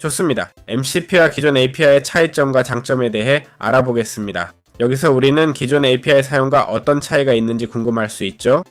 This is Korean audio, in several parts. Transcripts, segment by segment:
좋습니다. MCP와 기존 API의 차이점과 장점에 대해 알아보겠습니다. 여기서 우리는 기존 API 사용과 어떤 차이가 있는지 궁금할 수 있죠?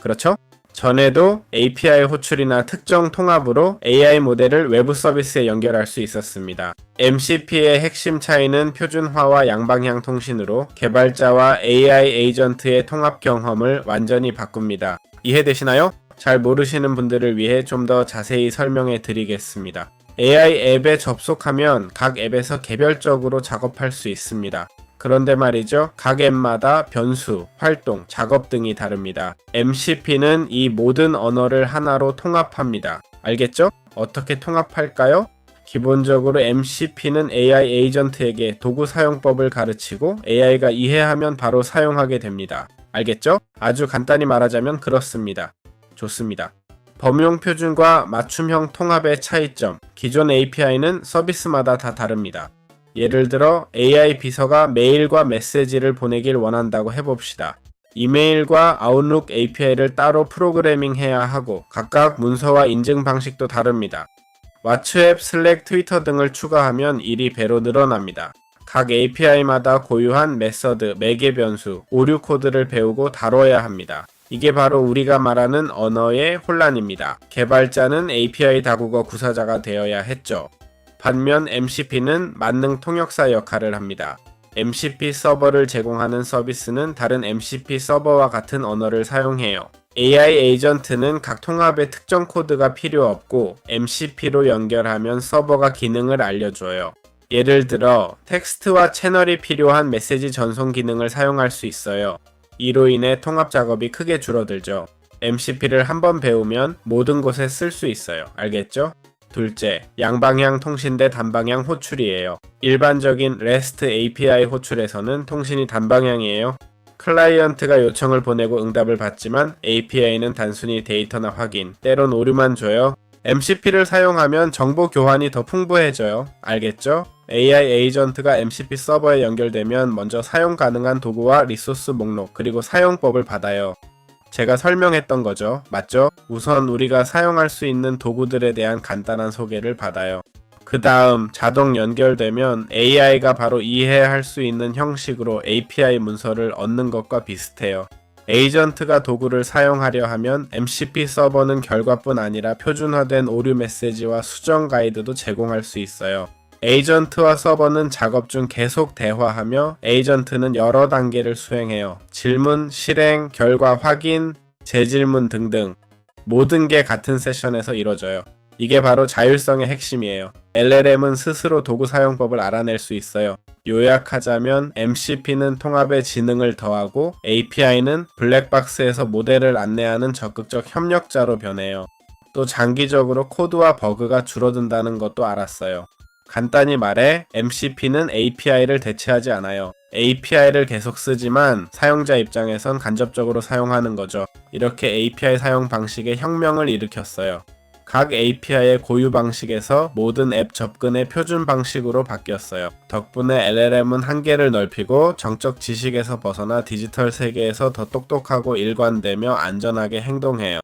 그렇죠? 전에도 API 호출이나 특정 통합으로 AI 모델을 외부 서비스에 연결할 수 있었습니다. MCP의 핵심 차이는 표준화와 양방향 통신으로 개발자와 AI 에이전트의 통합 경험을 완전히 바꿉니다. 이해되시나요? 잘 모르시는 분들을 위해 좀 더 자세히 설명해 드리겠습니다. AI 앱에 접속하면 각 앱에서 개별적으로 작업할 수 있습니다. 그런데 말이죠. 각 앱마다 변수, 활동, 작업 등이 다릅니다. MCP는 이 모든 언어를 하나로 통합합니다. 알겠죠? 어떻게 통합할까요? 기본적으로 MCP는 AI 에이전트에게 도구 사용법을 가르치고 AI가 이해하면 바로 사용하게 됩니다. 알겠죠? 아주 간단히 말하자면 그렇습니다. 좋습니다. 범용 표준과 맞춤형 통합의 차이점. 기존 API는 서비스마다 다 다릅니다. 예를 들어 AI 비서가 메일과 메시지를 보내길 원한다고 해봅시다. 이메일과 아웃룩 API를 따로 프로그래밍 해야 하고 각각 문서와 인증 방식도 다릅니다. 왓츠앱, 슬랙, 트위터 등을 추가하면 일이 배로 늘어납니다. 각 API마다 고유한 메서드, 매개 변수, 오류 코드를 배우고 다뤄야 합니다. 이게 바로 우리가 말하는 언어의 혼란입니다. 개발자는 API 다국어 구사자가 되어야 했죠. 반면 MCP는 만능 통역사 역할을 합니다. MCP 서버를 제공하는 서비스는 다른 MCP 서버와 같은 언어를 사용해요. AI 에이전트는 각 통합의 특정 코드가 필요 없고 MCP로 연결하면 서버가 기능을 알려줘요. 예를 들어 텍스트와 채널이 필요한 메시지 전송 기능을 사용할 수 있어요. 이로 인해 통합 작업이 크게 줄어들죠. MCP를 한번 배우면 모든 곳에 쓸 수 있어요. 알겠죠? 둘째, 양방향 통신 대 단방향 호출이에요. 일반적인 REST API 호출에서는 통신이 단방향이에요. 클라이언트가 요청을 보내고 응답을 받지만 API는 단순히 데이터나 확인, 때론 오류만 줘요. MCP를 사용하면 정보 교환이 더 풍부해져요. 알겠죠? AI 에이전트가 MCP 서버에 연결되면 먼저 사용 가능한 도구와 리소스 목록, 그리고 사용법을 받아요. 제가 설명했던 거죠. 맞죠? 우선 우리가 사용할 수 있는 도구들에 대한 간단한 소개를 받아요. 그 다음 자동 연결되면 AI가 바로 이해할 수 있는 형식으로 API 문서를 얻는 것과 비슷해요. 에이전트가 도구를 사용하려 하면 MCP 서버는 결과뿐 아니라 표준화된 오류 메시지와 수정 가이드도 제공할 수 있어요. 에이전트와 서버는 작업 중 계속 대화하며 에이전트는 여러 단계를 수행해요. 질문, 실행, 결과 확인, 재질문 등등. 모든 게 같은 세션에서 이루어져요. 이게 바로 자율성의 핵심이에요. LLM은 스스로 도구 사용법을 알아낼 수 있어요. 요약하자면 MCP는 통합의 지능을 더하고 API는 블랙박스에서 모델을 안내하는 적극적 협력자로 변해요. 또 장기적으로 코드와 버그가 줄어든다는 것도 알았어요. 간단히 말해 MCP는 API를 대체하지 않아요. API를 계속 쓰지만 사용자 입장에선 간접적으로 사용하는 거죠. 이렇게 API 사용 방식에 혁명을 일으켰어요. 각 API의 고유 방식에서 모든 앱 접근의 표준 방식으로 바뀌었어요. 덕분에 LLM은 한계를 넓히고 정적 지식에서 벗어나 디지털 세계에서 더 똑똑하고 일관되며 안전하게 행동해요.